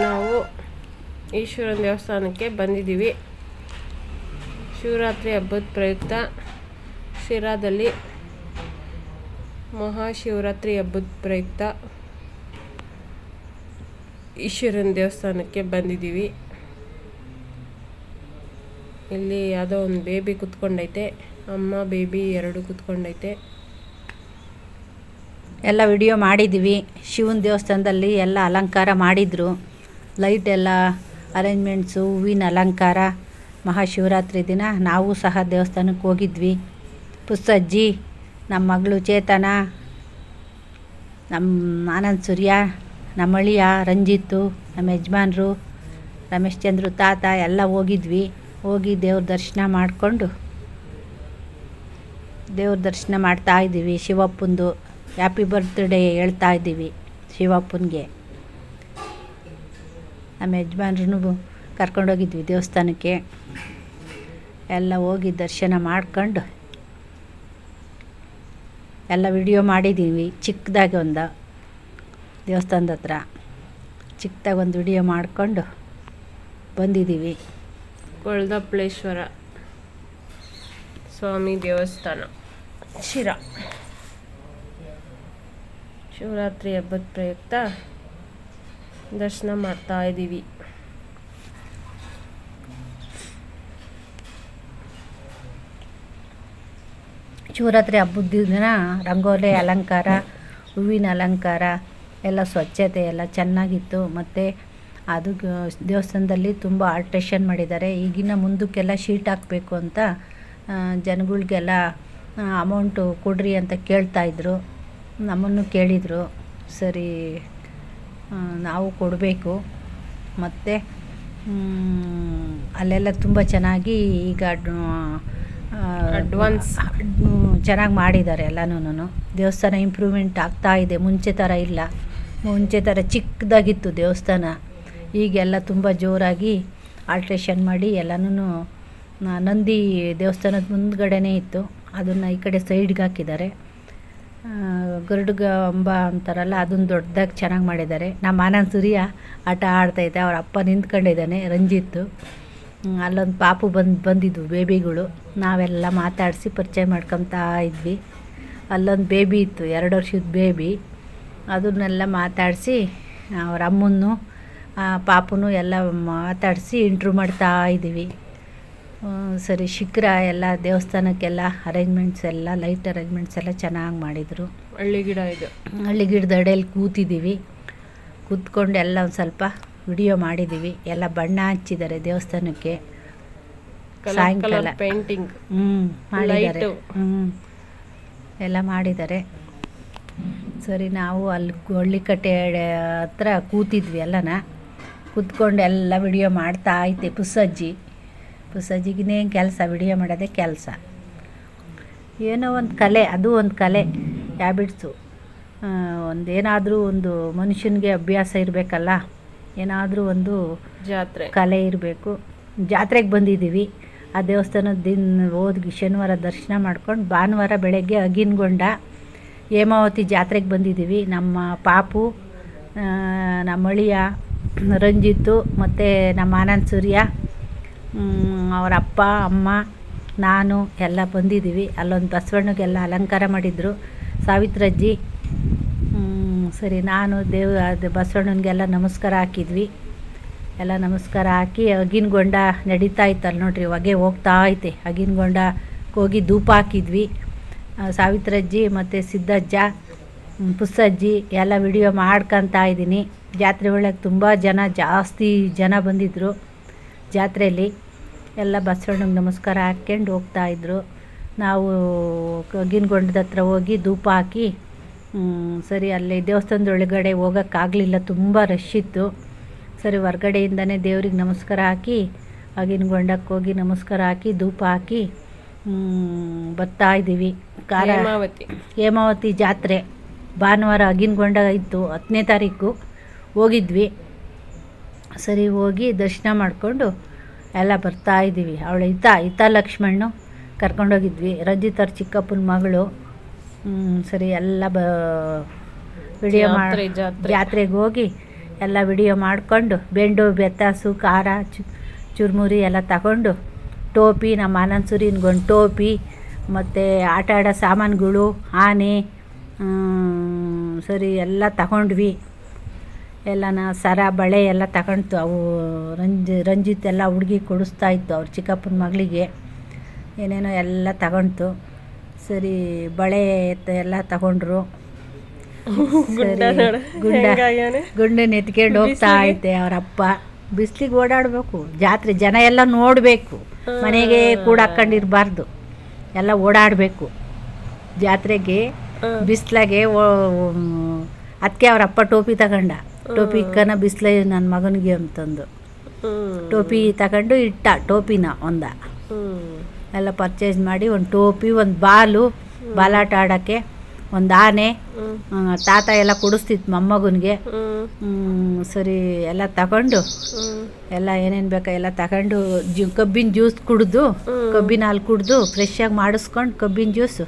ನಾವು ಈಶ್ವರನ ದೇವಸ್ಥಾನಕ್ಕೆ ಬಂದಿದ್ದೀವಿ. ಶಿವರಾತ್ರಿ ಹಬ್ಬದ ಪ್ರಯುಕ್ತ ಶಿರಾದಲ್ಲಿ ಮಹಾಶಿವರಾತ್ರಿ ಹಬ್ಬದ ಪ್ರಯುಕ್ತ ಈಶ್ವರನ ದೇವಸ್ಥಾನಕ್ಕೆ ಬಂದಿದ್ದೀವಿ. ಇಲ್ಲಿ ಯಾವುದೋ ಒಂದು ಬೇಬಿ ಕುತ್ಕೊಂಡೈತೆ. ಅಮ್ಮ, ಬೇಬಿ ಎರಡು ಕುತ್ಕೊಂಡೈತೆ. ಎಲ್ಲ ವಿಡಿಯೋ ಮಾಡಿದ್ದೀವಿ. ಶಿವನ ದೇವಸ್ಥಾನದಲ್ಲಿ ಎಲ್ಲ ಅಲಂಕಾರ ಮಾಡಿದರು. ಲೈಟ್ ಎಲ್ಲ ಅರೇಂಜ್ಮೆಂಟ್ಸು ಹೂವಿನ ಅಲಂಕಾರ, ಮಹಾಶಿವರಾತ್ರಿ ದಿನ ನಾವು ಸಹ ದೇವಸ್ಥಾನಕ್ಕೆ ಹೋಗಿದ್ವಿ. ಪುಸ್ತಜ್ಜಿ ನಮ್ಮ ಮಗಳು ಚೇತನ ನಮ್ಮ ಆನಂದ್ ಸೂರ್ಯ ನಮ್ಮ ಅಳಿಯ ರಂಜಿತ್ತು ನಮ್ಮ ಯಜಮಾನ್ರು, ರಮೇಶ್ ಚಂದ್ರು ತಾತ ಎಲ್ಲ ಹೋಗಿದ್ವಿ. ಹೋಗಿ ದೇವ್ರ ದರ್ಶನ ಮಾಡಿಕೊಂಡು, ದೇವ್ರ ದರ್ಶನ ಮಾಡ್ತಾ ಇದ್ದೀವಿ ಶಿವಪ್ಪಂದು. ಹ್ಯಾಪಿ ಬರ್ತ್ಡೇ ಹೇಳ್ತಾ ಇದ್ದೀವಿ ಶಿವಪ್ಪನಿಗೆ ನಮ್ಮ ಯಜಮಾನ್ರೂ ಕರ್ಕೊಂಡೋಗಿದ್ವಿ ದೇವಸ್ಥಾನಕ್ಕೆ. ಎಲ್ಲ ಹೋಗಿ ದರ್ಶನ ಮಾಡ್ಕೊಂಡು ಎಲ್ಲ ವಿಡಿಯೋ ಮಾಡಿದ್ದೀವಿ ಚಿಕ್ಕದಾಗಿ ಒಂದು ದೇವಸ್ಥಾನದ ಹತ್ರ. ಚಿಕ್ಕದಾಗಿ ಒಂದು ವಿಡಿಯೋ ಮಾಡಿಕೊಂಡು ಬಂದಿದ್ದೀವಿ ಕೊಳ್ದಪ್ಪಳೇಶ್ವರ ಸ್ವಾಮಿ ದೇವಸ್ಥಾನ. ಶಿರಾ. ಶಿವರಾತ್ರಿ ಹಬ್ಬದ ಪ್ರಯುಕ್ತ ದರ್ಶನ ಮಾಡ್ತಾ ಇದ್ದೀವಿ. ಶಿವರಾತ್ರಿ ಹಬ್ಬದ ದಿನ ರಂಗೋಲಿ ಅಲಂಕಾರ, ಹೂವಿನ ಅಲಂಕಾರ, ಎಲ್ಲ ಸ್ವಚ್ಛತೆ ಎಲ್ಲ ಚೆನ್ನಾಗಿತ್ತು. ಮತ್ತು ಅದು ದೇವಸ್ಥಾನದಲ್ಲಿ ತುಂಬ ಆಲ್ಟ್ರೇಷನ್ ಮಾಡಿದ್ದಾರೆ. ಈಗಿನ ಮುಂದಕ್ಕೆಲ್ಲ ಶೀಟ್ ಹಾಕಬೇಕು ಅಂತ ಜನಗಳಿಗೆಲ್ಲ ಅಮೌಂಟು ಕೊಡ್ರಿ ಅಂತ ಕೇಳ್ತಾಯಿದ್ರು ನಮ್ಮನ್ನು ಕೇಳಿದರು. ಸರಿ ನಾವು ಕೊಡಬೇಕು. ಮತ್ತು ಅಲ್ಲೆಲ್ಲ ತುಂಬ ಚೆನ್ನಾಗಿ ಈಗ ಅಡ್ವಾನ್ಸ್ ಚೆನ್ನಾಗಿ ಮಾಡಿದ್ದಾರೆ ಎಲ್ಲನೂ ದೇವಸ್ಥಾನ ಇಂಪ್ರೂವ್ಮೆಂಟ್ ಆಗ್ತಾ ಇದೆ. ಮುಂಚೆ ಥರ ಇಲ್ಲ. ಮುಂಚೆ ಥರ ಚಿಕ್ಕದಾಗಿತ್ತು ದೇವಸ್ಥಾನ. ಈಗೆಲ್ಲ ತುಂಬ ಜೋರಾಗಿ ಆಲ್ಟ್ರೇಷನ್ ಮಾಡಿ ಎಲ್ಲನೂ ನಂದಿ ದೇವಸ್ಥಾನದ ಮುಂದ್ಗಡೆನೇ ಇತ್ತು. ಅದನ್ನು ಈ ಕಡೆ ಸೈಡ್ಗೆ ಹಾಕಿದ್ದಾರೆ. ಆ, ಗರುಡ್ಗ ಅಂಬ ಅಂತಾರಲ್ಲ ಅದನ್ನು ದೊಡ್ಡದಾಗಿ ಚೆನ್ನಾಗಿ ಮಾಡಿದ್ದಾರೆ. ನಮ್ಮ ಆನಂದ್ ಸೂರ್ಯ ಆಟ ಆಡ್ತೈತೆ ಅವ್ರ ಅಪ್ಪ ನಿಂತ್ಕೊಂಡಿದ್ದಾನೆ ರಂಜಿತ್ತು ಅಲ್ಲೊಂದು ಪಾಪು ಬಂದು ಬಂದಿದ್ವು ಬೇಬಿಗಳು. ನಾವೆಲ್ಲ ಮಾತಾಡಿಸಿ ಪರಿಚಯ ಮಾಡ್ಕೊತಾ ಇದ್ವಿ. ಅಲ್ಲೊಂದು ಬೇಬಿ ಇತ್ತು ಎರಡು ವರ್ಷದ ಬೇಬಿ. ಅದನ್ನೆಲ್ಲ ಮಾತಾಡಿಸಿ ಅವ್ರ ಅಮ್ಮನ್ನು ಪಾಪನೂ ಎಲ್ಲ ಮಾತಾಡಿಸಿ ಇಂಟ್ರೂ ಮಾಡ್ತಾ ಇದ್ದೀವಿ. ಸರಿ. ಶಿಖರ ಎಲ್ಲ ದೇವಸ್ಥಾನಕ್ಕೆಲ್ಲ ಅರೇಂಜ್ಮೆಂಟ್ಸ್ ಎಲ್ಲ ಲೈಟ್ ಅರೇಂಜ್ಮೆಂಟ್ಸ್ ಎಲ್ಲ ಚೆನ್ನಾಗಿ ಮಾಡಿದರು. ಹಳ್ಳಿ ಗಿಡ ಇದು. ಹಳ್ಳಿ ಗಿಡದ ಅಡೆಯಲ್ಲಿ ಕೂತಿದ್ದೀವಿ ಕೂತ್ಕೊಂಡು ಎಲ್ಲ ಒಂದು ಸ್ವಲ್ಪ ವಿಡಿಯೋ ಮಾಡಿದ್ದೀವಿ ಎಲ್ಲ ಬಣ್ಣ ಹಚ್ಚಿದ್ದಾರೆ ದೇವಸ್ಥಾನಕ್ಕೆ. ಸಾಯಂಕಾಲ. ಪೇಂಟಿಂಗ್ ಹ್ಞೂ ಮಾಡಿದ್ದಾರೆ. ಹ್ಞೂ ಎಲ್ಲ ಮಾಡಿದ್ದಾರೆ. ಸರಿ ನಾವು ಅಲ್ಲಿ ಹಳ್ಳಿಕಟ್ಟೆ ಹತ್ರ ಕೂತಿದ್ವಿ ಎಲ್ಲನ. ಕೂತ್ಕೊಂಡು ಎಲ್ಲ ವಿಡಿಯೋ ಮಾಡ್ತಾ ಐತೆ ಪುಸ್ಸಜ್ಜಿ. ಪುಸ್ಸಜ್ಜಿಗಿನೇನು ಕೆಲಸ ವಿಡಿಯೋ ಮಾಡೋದೇ ಕೆಲಸ. ಏನೋ ಒಂದು ಕಲೆ ಅದು ಒಂದು ಕಲೆ ಹ್ಯಾಬಿಟ್ಸು ಒಂದೇನಾದರೂ ಒಂದು ಮನುಷ್ಯನಿಗೆ ಅಭ್ಯಾಸ ಇರಬೇಕಲ್ಲ ಏನಾದರೂ ಒಂದು ಜಾತ್ರೆ. ಕಲೆ ಇರಬೇಕು. ಜಾತ್ರೆಗೆ ಬಂದಿದ್ದೀವಿ ಆ ದೇವಸ್ಥಾನದ ದಿನ ಹೋದ್ವಿ ಶನಿವಾರ ದರ್ಶನ ಮಾಡ್ಕೊಂಡು ಭಾನುವಾರ ಬೆಳಗ್ಗೆ ಅಗಿನಗೊಂಡ ಹೇಮಾವತಿ ಜಾತ್ರೆಗೆ ಬಂದಿದ್ದೀವಿ ನಮ್ಮ ಪಾಪು ನಮ್ಮ ಅಳಿಯ ರಂಜಿತ್ತು ಮತ್ತು ನಮ್ಮ ಆನಂದ್ ಸೂರ್ಯ ಅವ್ರ ಅಪ್ಪ ಅಮ್ಮ, ನಾನು ಎಲ್ಲ ಬಂದಿದ್ದೀವಿ. ಅಲ್ಲೊಂದು ಬಸವಣ್ಣಗೆಲ್ಲ ಅಲಂಕಾರ ಮಾಡಿದರು. ಸಾವಿತ್ರಜ್ಜಿ ಸರಿ, ನಾನು ದೇವ, ಅದು ಬಸವಣ್ಣನಿಗೆಲ್ಲ ನಮಸ್ಕಾರ ಹಾಕಿದ್ವಿ. ಎಲ್ಲ ನಮಸ್ಕಾರ ಹಾಕಿ ಅಗಿನಗೊಂಡ ನಡೀತಾ ಇತ್ತಲ್ಲ ನೋಡ್ರಿ, ಹೊಗೆ ಹೋಗ್ತಾ ಐತೆ. ಅಗಿನಗೊಂಡಕ್ಕೆ ಹೋಗಿ ಧೂಪ ಹಾಕಿದ್ವಿ. ಸಾವಿತ್ರಜ್ಜಿ ಮತ್ತು ಸಿದ್ದಜ್ಜ ಪುಸ್ಸಜ್ಜಿ ಎಲ್ಲ ವಿಡಿಯೋ ಮಾಡ್ಕೊತಾ ಇದ್ದೀನಿ. ಜಾತ್ರೆ ಒಳಗೆ ತುಂಬ ಜನ, ಜಾಸ್ತಿ ಜನ ಬಂದಿದ್ದರು ಜಾತ್ರೆಯಲ್ಲಿ. ಎಲ್ಲ ಬಸವಣ್ಣಗೆ ನಮಸ್ಕಾರ ಹಾಕ್ಕೊಂಡು ಹೋಗ್ತಾಯಿದ್ರು ನಾವು ಗಿನ್ಗೊಂಡದ ಹತ್ರ ಹೋಗಿ ಧೂಪ ಹಾಕಿ ಸರಿ ಅಲ್ಲಿ ದೇವಸ್ಥಾನದ ಒಳಗಡೆ ಹೋಗೋಕ್ಕಾಗಲಿಲ್ಲ ತುಂಬ ರಶ್ ಇತ್ತು. ಸರಿ ಹೊರ್ಗಡೆಯಿಂದನೇ ದೇವ್ರಿಗೆ ನಮಸ್ಕಾರ ಹಾಕಿ ಆಗಿನಗೊಂಡಕ್ಕೆ ಹೋಗಿ ನಮಸ್ಕಾರ ಹಾಕಿ ಧೂಪ ಹಾಕಿ ಬರ್ತಾಯಿದ್ದೀವಿ ಬರ್ತಾ ಇದ್ದೀವಿ. ಕಾರ ಹೇಮಾವತಿ. ಹೇಮಾವತಿ ಜಾತ್ರೆ ಭಾನುವಾರ ಅಗಿನಗೊಂಡ ಇತ್ತು ಹತ್ತನೇ ತಾರೀಕು ಹೋಗಿದ್ವಿ. ಸರಿ ಹೋಗಿ ದರ್ಶನ ಮಾಡಿಕೊಂಡು ಎಲ್ಲ ಬರ್ತಾ ಇದ್ದೀವಿ. ಅವಳು ಇತ ಹಿತ ಲಕ್ಷ್ಮಣ್ಣು ಕರ್ಕೊಂಡೋಗಿದ್ವಿ. ರಂಜಿತ್ ಅವ್ರ ಚಿಕ್ಕಪ್ಪನ ಮಗಳು. ಸರಿ ಎಲ್ಲ ಬ ವಿಡಿಯೋ ಮಾಡಿ ಜಾತ್ರೆಗೆ ಹೋಗಿ ಎಲ್ಲ ವಿಡಿಯೋ ಮಾಡಿಕೊಂಡು ಬೆಂಡು ಬೆತ್ತಾಸು ಖಾರ ಚು ಚುರುಮುರಿ ಎಲ್ಲ ತಗೊಂಡು ಟೋಪಿ ನಮ್ಮ ಆನಂದ್ ಸೂರಿನ್ಗೊಂದು ಟೋಪಿ ಮತ್ತು ಆಟ ಆಡೋ ಸಾಮಾನುಗಳು ಆನೆ ಸರಿ ಎಲ್ಲ ತಗೊಂಡ್ವಿ. ಎಲ್ಲನ ಸರ ಬಳೆ ಎಲ್ಲ ತಗೊಂಡ್ತು. ಅವು ರಂಜ್ ರಂಜಿತ್ ಎಲ್ಲ ಹುಡುಗಿ ಕೊಡಿಸ್ತಾ ಇತ್ತು ಅವ್ರ ಚಿಕ್ಕಪ್ಪನ ಮಗಳಿಗೆ. ಏನೇನೋ ಎಲ್ಲ ತಗೊಂಡ್ತು. ಸರಿ ಬಳೆ ಎಲ್ಲ ತಗೊಂಡ್ರು. ಗುಂಡ ಗುಂಡನ್ನ ಎತ್ಕೊಂಡು ಹೋಗ್ತಾ ಐತೆ ಅವರಪ್ಪ ಬಿಸ್ಲಿಗೆ ಓಡಾಡಬೇಕು. ಜಾತ್ರೆ ಜನ ಎಲ್ಲ ನೋಡಬೇಕು. ಮನೆಗೆ ಕೂಡ ಹಾಕೊಂಡಿರ್ಬಾರ್ದು. ಎಲ್ಲ ಓಡಾಡಬೇಕು. ಜಾತ್ರೆಗೆ ಬಿಸ್ಲಾಗೆ ಅದಕ್ಕೆ ಅವರಪ್ಪ ಟೋಪಿ ತಗೊಂಡ. ಟೋಪಿ ಕನ ಬಿಸ್ಲೇ ನನ್ನ ಮಗನಿಗೆ ಅಂತಂದು. ಟೋಪಿ ತಗೊಂಡು ಇಟ್ಟ ಟೋಪಿನ ಒಂದ. ಎಲ್ಲ ಪರ್ಚೇಸ್ ಮಾಡಿ ಒಂದು ಟೋಪಿ ಒಂದು ಬಾಲು ಬಾಲಾಟ ಆಡೋಕ್ಕೆ ಒಂದು ಆನೆ ತಾತ ಎಲ್ಲ ಕುಡಿಸ್ತಿತ್ತು ಮೊಮ್ಮಗನಿಗೆ. ಸರಿ ಎಲ್ಲ ತಗೊಂಡು ಎಲ್ಲ ಏನೇನು ಬೇಕೋ ಎಲ್ಲ ತಗೊಂಡು ಜ್ಯೂ ಕಬ್ಬಿನ ಜ್ಯೂಸ್ ಕುಡಿದು ಕಬ್ಬಿನ ಹಾಲು ಕುಡಿದು ಫ್ರೆಶ್ಶಾಗಿ ಮಾಡಿಸ್ಕೊಂಡು ಕಬ್ಬಿನ ಜ್ಯೂಸು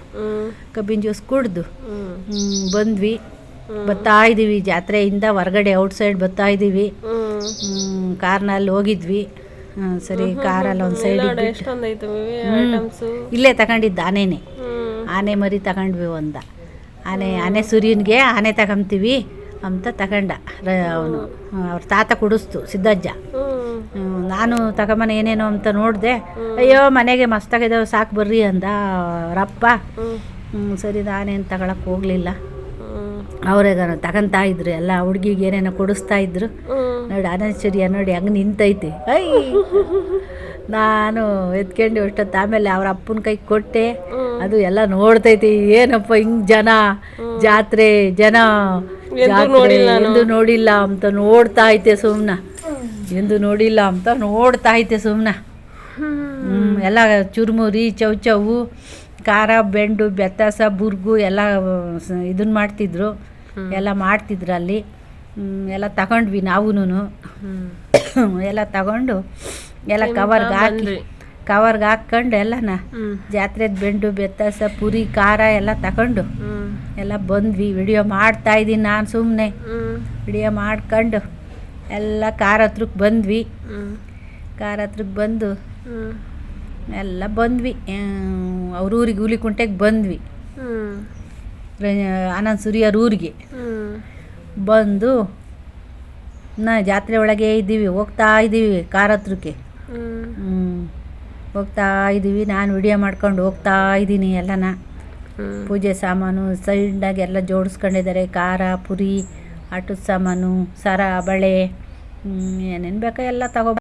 ಕಬ್ಬಿನ ಜ್ಯೂಸ್ ಕುಡಿದು ಬಂದ್ವಿ. ಬರ್ತಾ ಇದ್ದೀವಿ ಜಾತ್ರೆಯಿಂದ ಹೊರಗಡೆ ಔಟ್ಸೈಡ್ ಬರ್ತಾ ಇದ್ದೀವಿ. ಹ್ಮ್ ಕಾರ್ನಲ್ಲಿ ಹೋಗಿದ್ವಿ. ಸರಿ ಕಾರಲ್ಲಿ ಒಂದು ಸೈಡ್ ಇಲ್ಲೇ ತಗೊಂಡಿದ್ದ ಆನೆನೆ. ಆನೆ ಮರಿ ತಗೊಂಡ್ವಿ ಒಂದ. ಆನೆ ಆನೆ ಸೂರ್ಯನಿಗೆ ಆನೆ ತಗೊಂತೀವಿ ಅಂತ ತಗೊಂಡ ಅವನು. ಅವ್ರ ತಾತ ಕುಡಿಸ್ತು ಸಿದ್ದಜ್ಜ. ನಾನು ತಗೊಂಬನ ಏನೇನೋ ಅಂತ ನೋಡಿದೆ ಅಯ್ಯೋ ಮನೆಗೆ ಮಸ್ತಾಗಿದ್ದಾವೆ ಸಾಕು ಬರ್ರಿ ಅಂದ ರಪ್ಪ ಸರಿ ನಾನೇನು ತಗೊಳಕ್ಕೆ ಹೋಗಲಿಲ್ಲ. ಹ್ಮ್ ಅವರೇ ತಗೊಂತಾ ಇದ್ರು ಎಲ್ಲ ಹುಡುಗಿಗೆ ಏನೇನೋ ಕೊಡಿಸ್ತಾ ಇದ್ರು. ನೋಡಿ ಅನಶ್ಚರ್ಯ ನೋಡಿ ಹಂಗೆ ನಿಂತೈತಿ. ಐ! ನಾನು ಎತ್ಕೊಂಡು ಅಷ್ಟೊತ್ತು ಆಮೇಲೆ ಅವ್ರ ಅಪ್ಪನ ಕೈ ಕೊಟ್ಟೆ. ಅದು ಎಲ್ಲ ನೋಡ್ತೈತಿ ಏನಪ್ಪ ಹಿಂಗ್ ಜನ ಜಾತ್ರೆ ಜನ. ಎಂದು ನೋಡಿಲ್ಲ ಅಂತ ನೋಡ್ತಾ ಐತೆ ಸುಮ್ನ. ಎಂದು ನೋಡಿಲ್ಲ ಅಂತ ನೋಡ್ತಾ ಐತೆ ಸುಮ್ನ. ಹ್ಮ್, ಎಲ್ಲ ಚುರುಮುರಿ ಚೌಚವು ಖಾರ ಬೆಂಡು ಬೆತ್ತಾಸ ಬುರ್ಗು ಎಲ್ಲ ಇದನ್ನ ಮಾಡ್ತಿದ್ರು. ಎಲ್ಲ ಮಾಡ್ತಿದ್ರು ಅಲ್ಲಿ. ಎಲ್ಲ ತಗೊಂಡ್ವಿ ನಾವೂನು ಎಲ್ಲ ತಗೊಂಡು ಎಲ್ಲ ಕವರ್ಗೆ ಹಾಕಿ ಕವರ್ಗೆ ಹಾಕ್ಕೊಂಡು ಎಲ್ಲನ ಜಾತ್ರೆದ ಬೆಂಡು ಬೆತ್ತಾಸ ಪುರಿ ಖಾರ ಎಲ್ಲ ತಗೊಂಡು ಎಲ್ಲ ಬಂದ್ವಿ. ವಿಡಿಯೋ ಮಾಡ್ತಾ ಇದ್ದೀನಿ ನಾನು ಸುಮ್ಮನೆ ವಿಡಿಯೋ ಮಾಡ್ಕೊಂಡು ಎಲ್ಲ ಕಾರ್ ಹತ್ರಕ್ಕೆ ಬಂದ್ವಿ. ಕಾರ್ ಹತ್ರಕ್ಕೆ ಬಂದು ಎಲ್ಲ ಬಂದ್ವಿ. ಅವ್ರ ಊರಿಗೆ ಹುಲಿಕುಂಟೆಗೆ ಬಂದ್ವಿ. ಹ್ಮ್. ರ- ಆನಂದ್ ಸೂರ್ಯರ ಊರಿಗೆ. ಬಂದು ನಾ ಜಾತ್ರೆ ಒಳಗೆ ಇದ್ದೀವಿ ಹೋಗ್ತಾ ಇದ್ದೀವಿ ಕಾರ್ ಹತ್ರಕ್ಕೆ. ಹೋಗ್ತಾ ಇದ್ದೀವಿ ನಾನು ವಿಡಿಯೋ ಮಾಡ್ಕೊಂಡು ಹೋಗ್ತಾ ಇದ್ದೀನಿ ಎಲ್ಲನ. ಪೂಜೆ ಸಾಮಾನು ಸೈಡಾಗಿ ಎಲ್ಲ ಜೋಡಿಸ್ಕೊಂಡಿದ್ದಾರೆ ಖಾರ ಪುರಿ ಆಟದ ಸಾಮಾನು ಸರ ಬಳೆ ಏನೇನು ಬೇಕೋ ಎಲ್ಲ ತಗೋ